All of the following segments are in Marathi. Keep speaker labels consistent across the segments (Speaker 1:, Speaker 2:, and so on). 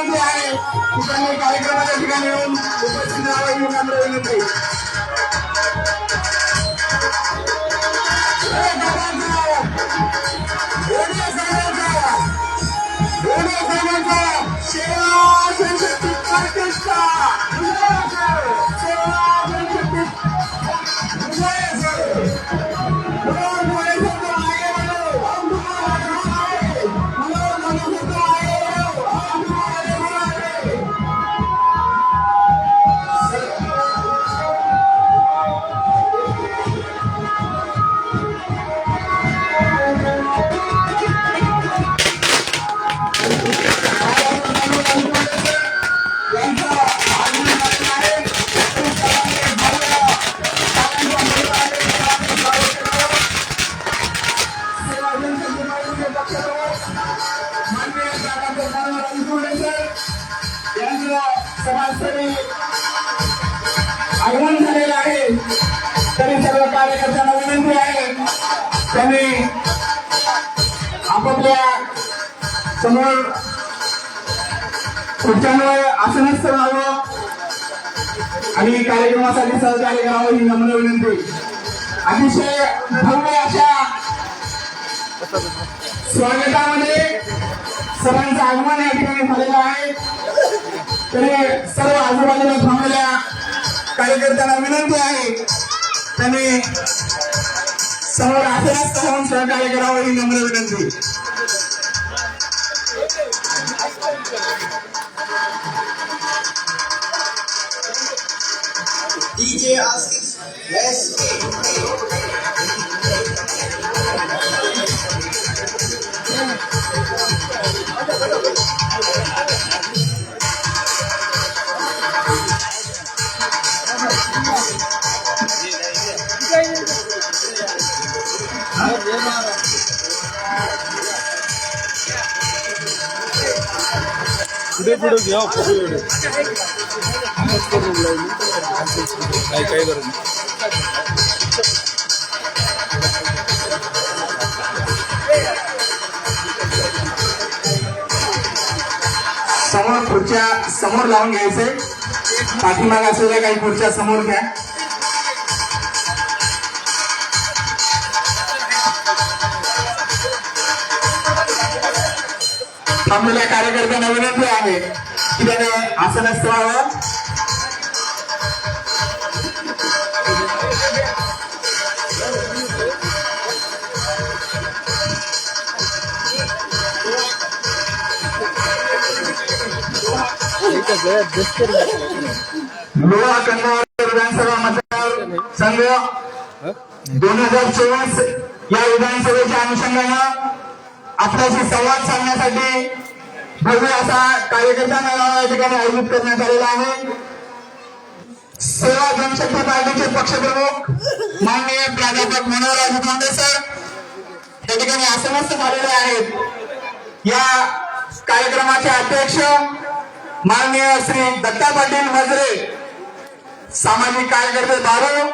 Speaker 1: विनंती आहे. की त्यांनी कार्यक्रमाच्या ठिकाणी येऊन उपस्थित राहावं ही नम्र विनंती. ए, त्यांनी आपापल्या समोर खुर्च्यांवर आसनस्थ राहावं आणि कार्यक्रमासाठी सहकार्य करावं ही नम्र विनंती. अतिशय भव्य अशा स्वागतामध्ये सर्वांचं आगमन या ठिकाणी झालेलं आहे. तरी सर्व आजूबाजूला थांबलेल्या कार्यकर्त्यांना विनंती आहे. त्यांनी समोर आसनस्थ होऊन सहकार्य करावं ही नम्र विनंती.
Speaker 2: DJ Asif, let's
Speaker 3: पुढे पुढे घ्या पुढे गरज नाही.
Speaker 1: समोर खुर्च्या समोर लावून घ्यायचे. पाठीमाग असलेल्या काही खुर्च्या समोर घ्या. थांबलेल्या कार्यकर्त्यांना विनंती आहे की त्याने आसनस्थ व्हावं लोहा कन्नड विधानसभा मतदार संघ दोन हजार चोवीस या विधानसभेच्या अनुषंगानं आपल्याशी संवाद साधण्यासाठी भव्य असा कार्यकर्त्यांना या ठिकाणी आयोजित करण्यात आलेला आहे. सेवा जनशक्ती पार्टीचे पक्षप्रमुख माननीय प्राध्यापक मनोहरराज धोंडे सर या ठिकाणी आसनस्थ झालेले आहेत. या कार्यक्रमाचे अध्यक्ष माननीय श्री दत्ता पाटील मजरे सामाजिक कार्यकर्ते दारू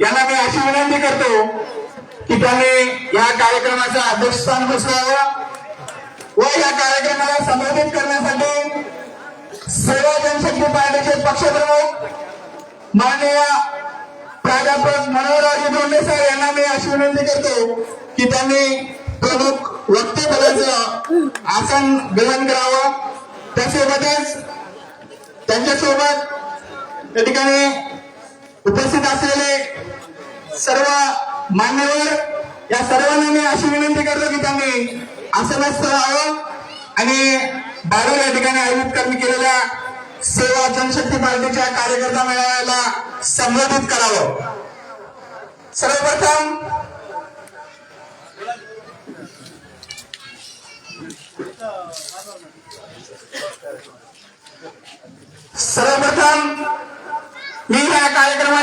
Speaker 1: यांना मी अशी विनंती करतो ठिकाणी त्यांनी या कार्यक्रमाचं अध्यक्षस्थान बसवावं व या कार्यक्रमाला संबोधित करण्यासाठी सेवा जनशक्ती पार्टीचे पक्षप्रमुख माननीय प्राध्यापक मनोहरराजे धोंडे सर यांना मी अशी विनंती करतो की त्यांनी प्रमुख वक्तेपदाचं आसन ग्रहण करावं. त्यासोबतच त्यांच्यासोबत या ठिकाणी मान्यवर या सर्वांना मी अशी विनंती करतो की त्यांनी आसनस्थ राहावं आणि बारू या ठिकाणी आयोजित करणी केलेल्या सेवा जनशक्ती पार्टीच्या कार्यकर्ता मेळाव्याला संबोधित करावं. सर्वप्रथम सर्वप्रथम मी या कार्यक्रमाचे